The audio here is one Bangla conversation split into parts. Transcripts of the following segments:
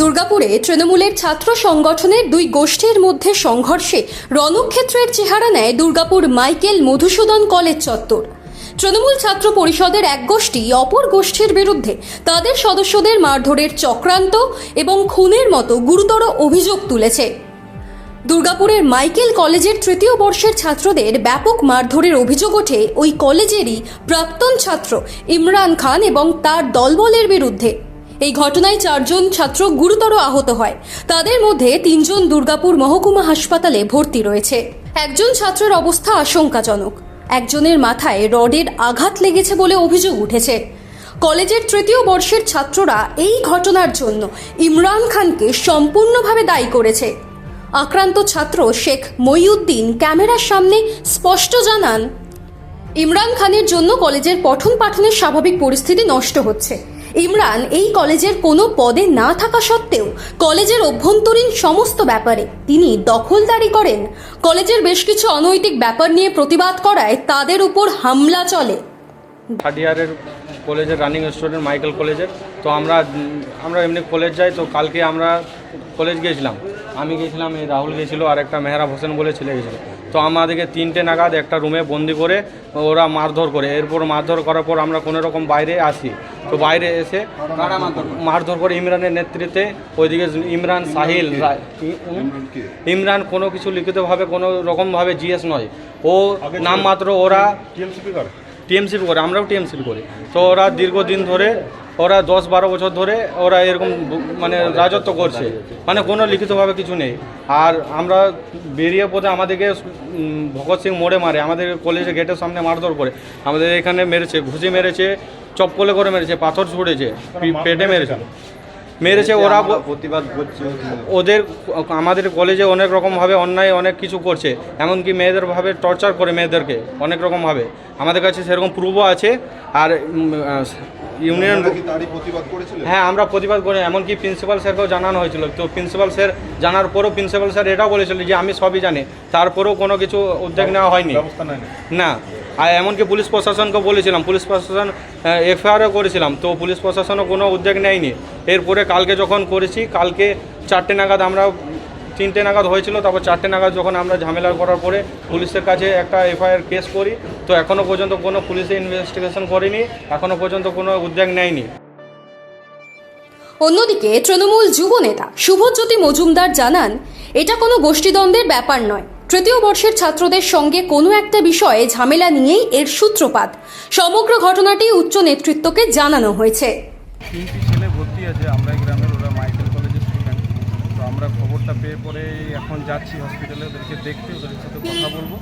দুর্গাপুরে তৃণমূলের ছাত্র সংগঠনের দুই গোষ্ঠীর মধ্যে সংঘর্ষে রণক্ষেত্রের চেহারা নেয় দুর্গাপুর মাইকেল মধুসূদন কলেজ চত্বর। তৃণমূল ছাত্র পরিষদের এক গোষ্ঠী অপর গোষ্ঠীর বিরুদ্ধে তাদের সদস্যদের মারধরের চক্রান্ত এবং খুনের মতো গুরুতর অভিযোগ তুলেছে। দুর্গাপুরের মাইকেল কলেজের তৃতীয় বর্ষের ছাত্রদের ব্যাপক মারধরের অভিযোগ ওঠে ওই কলেজেরই প্রাক্তন ছাত্র ইমরান খান এবং তার দলবলের বিরুদ্ধে। এই ঘটনায় চারজন ছাত্র গুরুতর আহত হয়। তাদের মধ্যে তিনজন দুর্গাপুর মহকুমা হাসপাতালে ভর্তি রয়েছে। একজন ছাত্রের অবস্থা আশঙ্কাজনক। একজনের মাথায় রডের আঘাত লেগেছে বলে অভিযোগ উঠেছে। কলেজের তৃতীয় বর্ষের ছাত্ররা এই ঘটনার জন্য ইমরান খানকে সম্পূর্ণভাবে দায়ী করেছে। আক্রান্ত ছাত্র শেখ মইউদ্দিন ক্যামেরার সামনে স্পষ্ট জানান, ইমরান খানের জন্য কলেজের পঠন পাঠনের স্বাভাবিক পরিস্থিতি নষ্ট হচ্ছে। ইমরান এই কলেজের কোনো পদে না থাকা সত্ত্বেও কলেজের অভ্যন্তরীণ সমস্ত ব্যাপারে তিনি দখলদারি করেন। কলেজের বেশ কিছু অনৈতিক ব্যাপার নিয়ে প্রতিবাদ করায় তাদের উপর হামলা চলে। থার্ড ইয়ারের কলেজের রানিং স্টুডেন্ট মাইকেল কলেজের। তো আমরা আমরা এমনি কলেজ যাই, তো কালকে আমরা কলেজ গিয়েছিলাম। আমি গিয়েছিলাম, এই রাহুল গিয়েছিল, আর একটা মেহরাব হোসেন বলে ছেলে গেছিল তো আমাদেরকে তিনটে নাগাদ একটা রুমে বন্দি করে ওরা মারধর করে। এরপর মারধর করার পর আমরা কোনো রকম বাইরে আসি। তো বাইরে এসে মারধর করে? ইমরানের নেতৃত্বে ওইদিকে ইমরান সাহিল ইমরান কোনো কিছু লিখিতভাবে কোনো রকমভাবে জিএস নয়। ও নামমাত্র ওরা টিএমসিপি করে টিএমসিপি করে। আমরাও টিএমসিপি করি। তো ওরা দীর্ঘদিন ধরে ওরা দশ বারো বছর ধরে ওরা এরকম মানে রাজত্ব করছে। মানে কোনো লিখিতভাবে কিছু নেই। আর আমরা বেরিয়ে পথে আমাদেরকে ভগৎ সিং মোড়ে মারে আমাদের কলেজের গেটের সামনে মারধর করে। আমাদের এখানে মেরেছে ঘুষি মেরেছে চপ্পলে করে মেরেছে পাথর ছুঁড়েছে পেটে মেরেছে। মেরেছে ওরা প্রতিবাদ করছে ওদের। আমাদের কলেজে অনেক রকমভাবে অন্যায় অনেক কিছু করছে। এমনকি মেয়েদের ভাবে টর্চার করে মেয়েদেরকে অনেক রকমভাবে। আমাদের কাছে সেরকম প্রুফও আছে। আর ইউনিয়ন হ্যাঁ আমরা প্রতিবাদ করি এমনকি প্রিন্সিপাল স্যারকেও জানানো হয়েছিল। তো প্রিন্সিপাল স্যার জানার পরেও প্রিন্সিপাল স্যার এটাও বলেছিল যে আমি সবই জানি। তারপরেও কোনো কিছু উদ্যোগ নেওয়া হয়নি। না। আর এমনকি পুলিশ প্রশাসনকে বলেছিলাম পুলিশ প্রশাসন এফআইআরও করেছিলাম। তো পুলিশ প্রশাসনও কোনো উদ্যোগ নেয়নি। এরপরে কালকে যখন করেছি কালকে চারটে নাগাদ আমরা তিনটে নাগাদ হয়েছিল তারপর চারটে নাগাদ যখন আমরা ঝামেলা করার পরে পুলিশের কাছে একটা এফআইআর কেস করি তো এখনও পর্যন্ত কোনো পুলিশে ইনভেস্টিগেশন করেনি এখনও পর্যন্ত কোনো উদ্যোগ নেয়নি। অন্যদিকে তৃণমূল যুব নেতা শুভজ্যোতি মজুমদার জানান এটা কোনো গোষ্ঠীদ্বন্দ্বের ব্যাপার নয়। তৃতীয় বর্ষের ছাত্রদের সঙ্গে কোনো একটা বিষয়ে ঝামেলা নিয়েই এর সূত্রপাত। সমগ্র ঘটনাটি উচ্চ নেতৃত্বকে জানানো হয়েছে। তিনটি ছেলে ভর্তি আছে আমরা এই গ্রামের ওরা মাইকেল কলেজের স্টুডেন্ট তো আমরা খবরটা পেয়ে পরে এখন যাচ্ছি হসপিটালে ওদেরকে দেখতে ওদের সাথে কথা বলব।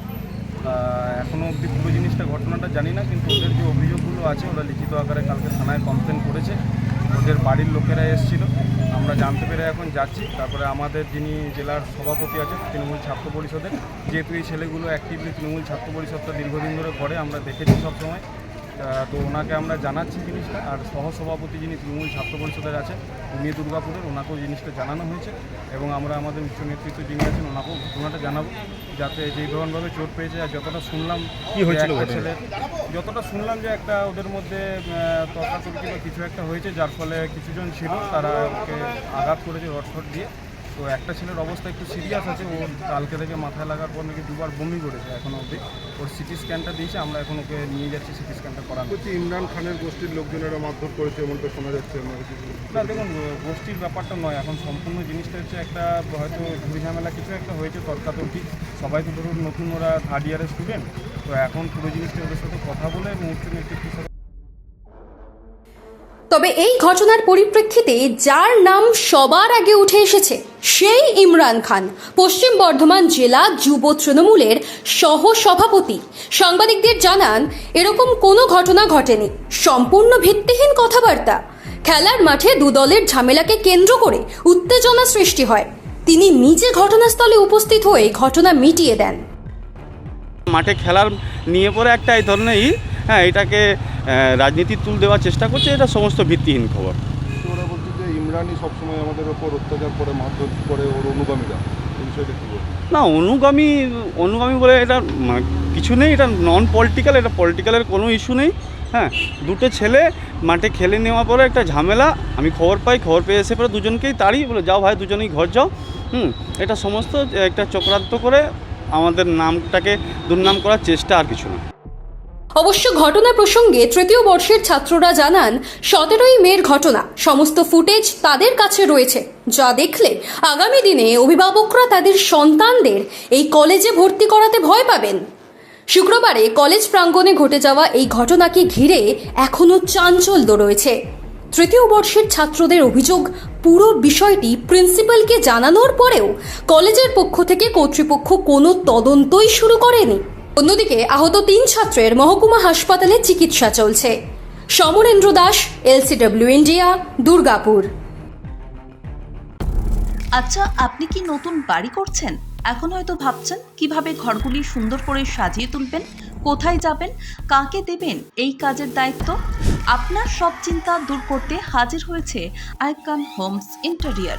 এখনও অবধি পুরো জিনিসটা ঘটনাটা জানি না কিন্তু ওদের যে অভিযোগগুলো আছে ওরা লিখিত আকারে কালকে থানায় কমপ্লেন করেছে। ওদের বাড়ির লোকেরা এসেছিল। আমরা জানতে পেরে এখন যাচ্ছি। তারপরে আমাদের যিনি জেলার সভাপতি আছে তৃণমূল ছাত্র পরিষদের যেহেতু এই ছেলেগুলো অ্যাক্টিভলি তৃণমূল ছাত্র পরিষদটা দীর্ঘদিন ধরে করে আমরা দেখেছি সবসময়। তো ওনাকে আমরা জানাচ্ছি জিনিসটা আর সহসভাপতি যিনি তৃণমূল ছাত্র পরিষদের আছে উনি দুর্গাপুরের ওনাকেও জিনিসটা জানানো হয়েছে এবং আমরা আমাদের উচ্চ নেতৃত্ব যিনি আছেন ওনাকেও ঘটনাটা জানাব যাতে যে ধরনভাবে চোট পেয়েছে আর যতটা শুনলাম কি হয়েছিল ছেলে যতটা শুনলাম যে একটা ওদের মধ্যে তর্কাতর্কি বা কিছু একটা হয়েছে যার ফলে কিছুজন ছিল তারা ওকে আঘাত করেছে রটফট দিয়ে। তো একটা ছেলের অবস্থা একটু সিরিয়াস আছে ও কালকে থেকে মাথায় লাগার পর নাকি দুবার বমি করেছে এখনও অবধি। ওর সিটি স্ক্যানটা দিয়েছে আমরা এখন ওকে নিয়ে যাচ্ছি সিটি স্ক্যানটা করানো বলছি ইমরান খানের গোষ্ঠীর লোকজনেরা মারধর করেছে এমনটা শোনা যাচ্ছে না দেখুন গোষ্ঠীর ব্যাপারটা নয় এখন সম্পূর্ণ জিনিসটা হচ্ছে একটা হয়তো ঝামেলা কিছু একটা হয়েছে তর্কাতর্কি। সবাই তো ধরুন নতুন ওরা থার্ড ইয়ারের স্টুডেন্ট তো এখন পুরো জিনিসটা ওদের সাথে কথা বলে মুহূর্তে নেতৃত্বের সাথে তবে এই ঘটনার পরিপ্রেক্ষিতে যার নাম সবার আগে উঠে এসেছে সেই ইমরান খান, পশ্চিম বর্ধমান জেলা যুব তৃণমূলের সহ সভাপতি সাংবাদিকদের জানান, এরকম কোনো ঘটনা ঘটেনি, সম্পূর্ণ ভিত্তিহীন কথাবার্তা। খেলার মাঠে দু দলের ঝামেলাকে কেন্দ্র করে উত্তেজনা সৃষ্টি হয়। তিনি নিজে ঘটনাস্থলে উপস্থিত হয়ে ঘটনা মিটিয়ে দেন। মাঠে খেলার নিয়ে পরে একটা এই ধরনের ই হ্যাঁ এটাকে আহ, রাজনীতির তুল দেওয়ার চেষ্টা করছে এটা সমস্ত ভিত্তিহীন খবর। ওরা বলছে যে ইমরানই সবসময় আমাদের ওপর অত্যাচার করে মারধর করে ওর অনুগামীরা। না অনুগামী অনুগামী বলে এটা মানে কিছু নেই এটা নন পলিটিক্যাল এটা পলিটিক্যালের কোনো ইস্যু নেই। হ্যাঁ দুটো ছেলে মাঠে খেলে নেওয়ার পরে একটা ঝামেলা আমি খবর পাই খবর পেয়ে এসে পরে দুজনকেই তাড়ি বলে যাও ভাই দুজনেই ঘর যাও। হুম এটা সমস্ত একটা চক্রান্ত করে আমাদের নামটাকে দুর্নাম করার চেষ্টা আর কিছু না। অবশ্য ঘটনা প্রসঙ্গে তৃতীয় বর্ষের ছাত্ররা জানান, সতেরোই মের ঘটনা। সমস্ত ফুটেজ তাদের কাছে রয়েছে। যা দেখলে আগামী দিনে অভিভাবকরা তাদের সন্তানদের এই কলেজে ভর্তি করাতে ভয় পাবেন। শুক্রবারে কলেজ প্রাঙ্গণে ঘটে যাওয়া এই ঘটনাকে ঘিরে এখনও চাঞ্চল্য রয়েছে। তৃতীয় বর্ষের ছাত্রদের অভিযোগ, পুরো বিষয়টি প্রিন্সিপালকে জানানোর পরেও কলেজের পক্ষ থেকে কর্তৃপক্ষ কোনো তদন্তই শুরু করেনি। অন্যদিকে আহত তিন ছাত্রের মহকুমা হাসপাতালে চিকিৎসা চলছে। Samarendra Das, LCW India, Durgapur. আচ্ছা আপনি কি নতুন বাড়ি করছেন? এখন হয়তো ভাবছেন, কীভাবে ঘরগুলি সুন্দর করে সাজিয়ে তুলবেন, কোথায় যাবেন, কাকে দেবেন, এই কাজের দায়িত্ব? আপনার সব চিন্তা দূর করতে হাজির হয়েছে icon homes interior.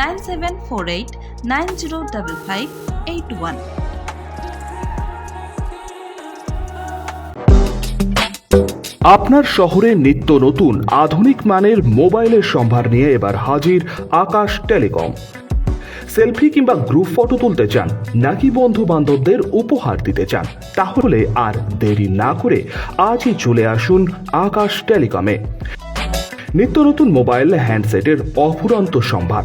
nine seven four eight nine zero double five eight one. আপনার শহরে নিত্য নতুন আধুনিক মানের মোবাইলের সম্ভার নিয়ে এবার হাজির আকাশ টেলিকম। সেলফি কিংবা গ্রুপ ফটো তুলতে চান, নাকি বন্ধু বান্ধবদের উপহার দিতে চান, তাহলে আর দেরি না করে আজই চলে আসুন আকাশ টেলিকমে। নিত্য নতুন মোবাইল হ্যান্ডসেটের অফুরন্ত সম্ভার।